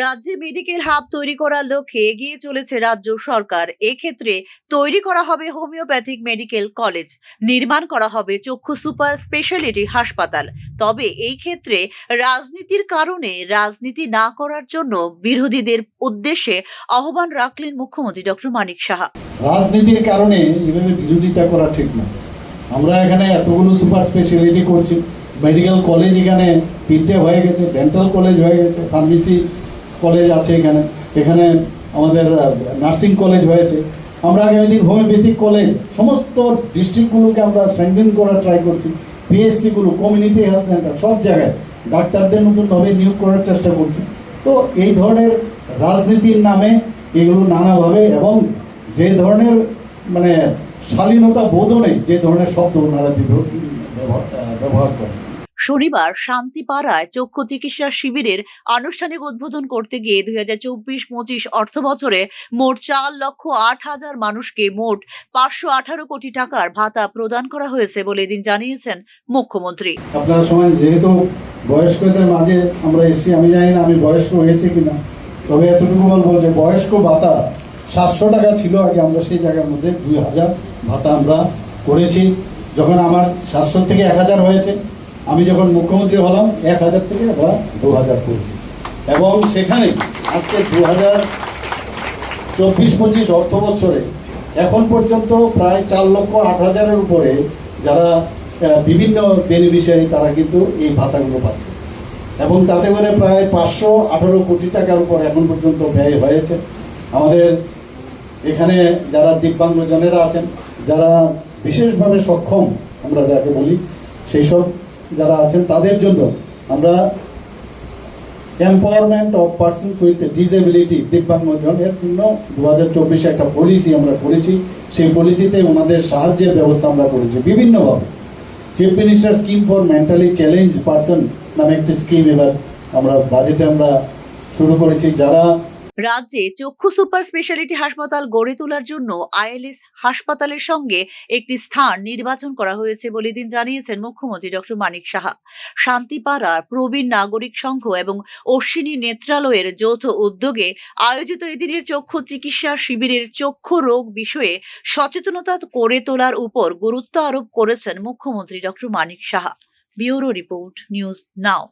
রাজ্যে medical hub তৈরি করার লক্ষ্যে এগিয়ে চলেছে রাজ্য সরকার। এক্ষেত্রে তৈরি করা হবে হোমিওপ্যাথিক মেডিকেল কলেজ নির্মাণ করা হবে চক্ষু সুপার স্পেশালিটি হাসপাতাল। তবে এই ক্ষেত্রে রাজনীতির কারণে রাজনীতি না করার জন্য বিরোধীদের উদ্দেশ্যে আহ্বান রাখলেন মুখ্যমন্ত্রী ডক্টর মানিক সাহা। রাজনীতির কারণে এভাবে বিরোধিতা করা ঠিক না। আমরা এখানে এতগুলো সুপার স্পেশালিটি করছি। মেডিকেল কলেজ এখানে তিনটে হয়ে গেছে ডেন্টাল কলেজ হয়ে গেছে ফার্মেসি কলেজ আছে এখানে। এখানে আমাদের নার্সিং কলেজ হয়েছে। আমরা আগামী দিন হোমিওপ্যাথিক কলেজ সমস্ত ডিস্ট্রিক্টগুলোকে আমরা স্ট্রেংথেন করার ট্রাই করছি। পিএসসিগুলো কমিউনিটি হেলথ সেন্টার সব জায়গায় ডাক্তারদের নতুনভাবে নিয়োগ করার চেষ্টা করছি। তো এই ধরনের রাজনীতির নামে এগুলো নানাভাবে এবং যে ধরনের মানে শালীনতা বোধও নেই, যে ধরনের শব্দ ওনারা ব্যবহার করেন। শনিবার শান্তিপাড়ায় চক্ষু চিকিৎসা শিবিরের আনুষ্ঠানিক উদ্বোধন করতে গিয়ে দুই হাজার চব্বিশ পঁচিশ অর্থ বছরে মোট চার লক্ষ আট হাজার মানুষকে মোট পাঁচশো আঠারো কোটি টাকার ভাতা প্রদান করা হয়েছে বলে এদিন জানিয়েছেন মুখ্যমন্ত্রী। আপনার সময় যেহেতু বয়স্কদের মাঝে আমরা এসেছি, আমি জানি না আমি বয়স্ক হয়েছি কিনা, তবে এতটুকু বলব যে বয়স্ক ভাতা সাতশো টাকা ছিল আগে, আমরা সেই জায়গার মধ্যে দুই হাজার ভাতা আমরা করেছি। যখন আমার সাতশো থেকে এক হাজার হয়েছে আমি যখন মুখ্যমন্ত্রী হলাম, এক হাজার থেকে আমরা দু হাজার করেছি এবং সেখানে আজকে দু হাজার চব্বিশ, পঁচিশ অর্থ বছরে এখন পর্যন্ত প্রায় চার লক্ষ আট হাজারের উপরে যারা বিভিন্ন বেনিফিশিয়ারি তারা কিন্তু এই ভাতাগুলো পাচ্ছে। এবং তাতে করে প্রায় পাঁচশো আঠারো কোটি টাকার উপর এখন পর্যন্ত ব্যয় হয়েছে। আমাদের এখানে যারা দিব্যাঙ্গজনেরা আছেন, যারা বিশেষভাবে সক্ষম, আমরা যাকে বলি, সেই সব যারা আছেন, তাদের জন্য আমরা empowerment of person with disability দিব্যাঙ্গজনের জন্য দু হাজার চব্বিশে একটা পলিসি আমরা করেছি। সেই পলিসিতে ওনাদের সাহায্যের ব্যবস্থা আমরা করেছি বিভিন্নভাবে। Chief minister scheme for mentally challenge person নামে একটি স্কিম এবার আমরা বাজেটে আমরা শুরু করেছি। যারা রাজ্যে চক্ষু সুপার স্পেশালিটি হাসপাতাল গড়ে তোলার জন্য আইএলএস হাসপাতালের সঙ্গে একটি স্থান নির্বাচন করা হয়েছে বলে দিন জানিয়েছেন মুখ্যমন্ত্রী ডক্টর মানিক সাহা। শান্তিপাড়া প্রবীণ নাগরিক সংঘ এবং অশ্বিনী নেত্রালয়ের যৌথ উদ্যোগে আয়োজিত এদিনের চক্ষু চিকিৎসা শিবিরের চক্ষু রোগ বিষয়ে সচেতনতা করে তোলার উপর গুরুত্ব আরোপ করেছেন মুখ্যমন্ত্রী doctor Manik Saha. Bureau report, news now.